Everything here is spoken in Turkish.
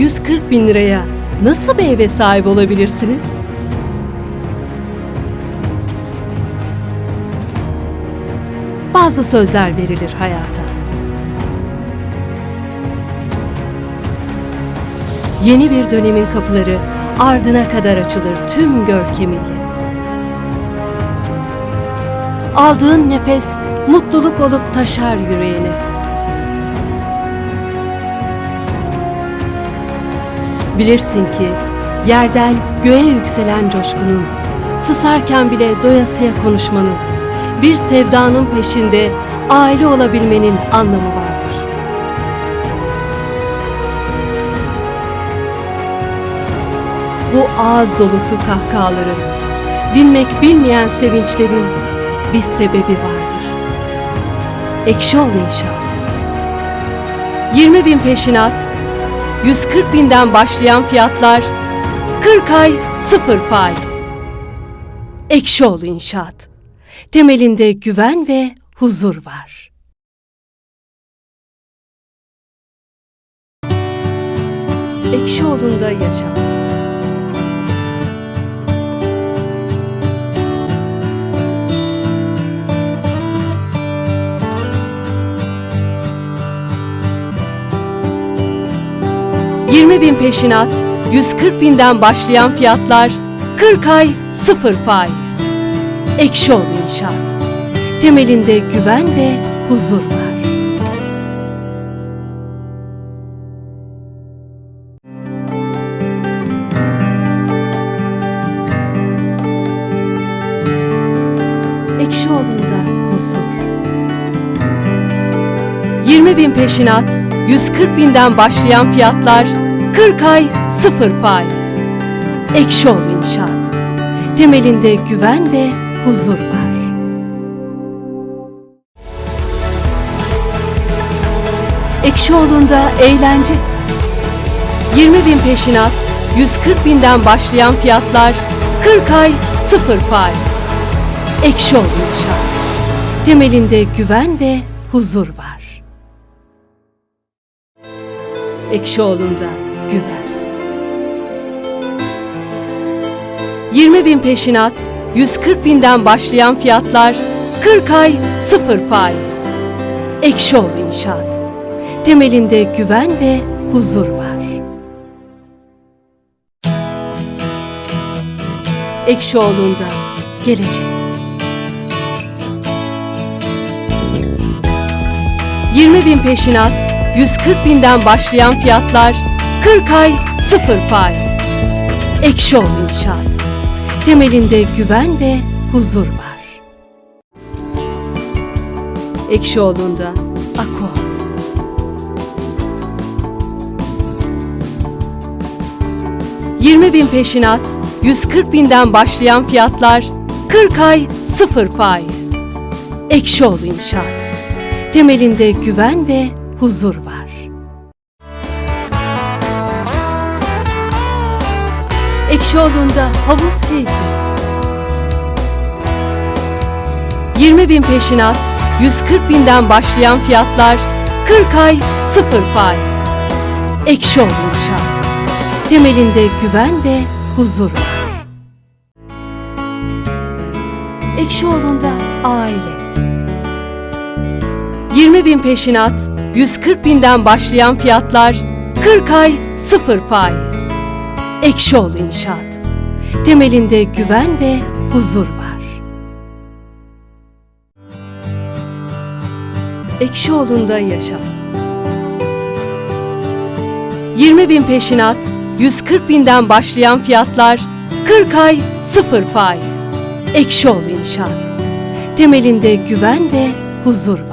140 bin liraya nasıl bir eve sahip olabilirsiniz? Bazı sözler verilir hayata. Yeni bir dönemin kapıları ardına kadar açılır tüm görkemiyle. Aldığın nefes mutluluk olup taşar yüreğine. Bilirsin ki yerden göğe yükselen coşkunun, susarken bile doyasıya konuşmanın, bir sevdanın peşinde aile olabilmenin anlamı vardır. Bu ağız dolusu kahkahaların, dinmek bilmeyen sevinçlerin bir sebebi vardır. Ekşi ol inşaat. 20 bin peşinat, 140 binden başlayan fiyatlar, 40 ay sıfır faiz. Ekşi ol inşaat. Temelinde güven ve huzur var. Ekşioğlu'nda yaşam. ...20 bin peşinat, 140 binden başlayan fiyatlar... ...40 ay sıfır faiz. Ekşi ol inşaat. Temelinde güven ve huzur var. Ekşioğlu'nda huzur. 20 bin peşinat, 140 binden başlayan fiyatlar, 40 ay sıfır faiz. Ekşioğlu İnşaat. Temelinde güven ve huzur var. Ekşioğlu'nda eğlence. 20 bin peşinat, 140 binden başlayan fiyatlar, 40 ay sıfır faiz. Ekşioğlu İnşaat. Temelinde güven ve huzur var. Ekşioğlu'nda güven. 20 bin peşinat, 140 binden başlayan fiyatlar, 40 ay sıfır faiz. Ekşioğlu İnşaat. Temelinde güven ve huzur var. Ekşioğlu'nda gelecek. 20 bin peşinat, 140 binden başlayan fiyatlar, 40 ay sıfır faiz. Ekşioğlu İnşaat. Temelinde güven ve huzur var. Ekşioğlu'nda Aqua. ...20 bin peşinat, 140 binden başlayan fiyatlar... ...40 ay sıfır faiz. Ekşioğlu İnşaat. Temelinde güven ve huzur var. Ekşioğlu'nda havuz keyfi. 20 bin peşinat, 140 binden başlayan fiyatlar, 40 ay sıfır faiz. Ekşioğlu İnşaat. Temelinde güven ve huzur var. Ekşioğlu'nda aile. 20 bin peşinat, 140 binden başlayan fiyatlar, 40 ay sıfır faiz. Ekşioğlu İnşaat. Temelinde güven ve huzur var. Ekşioğlu'nda yaşam. 20 bin peşinat, 140 binden başlayan fiyatlar, 40 ay sıfır faiz. Ekşioğlu İnşaat. Temelinde güven ve huzur var.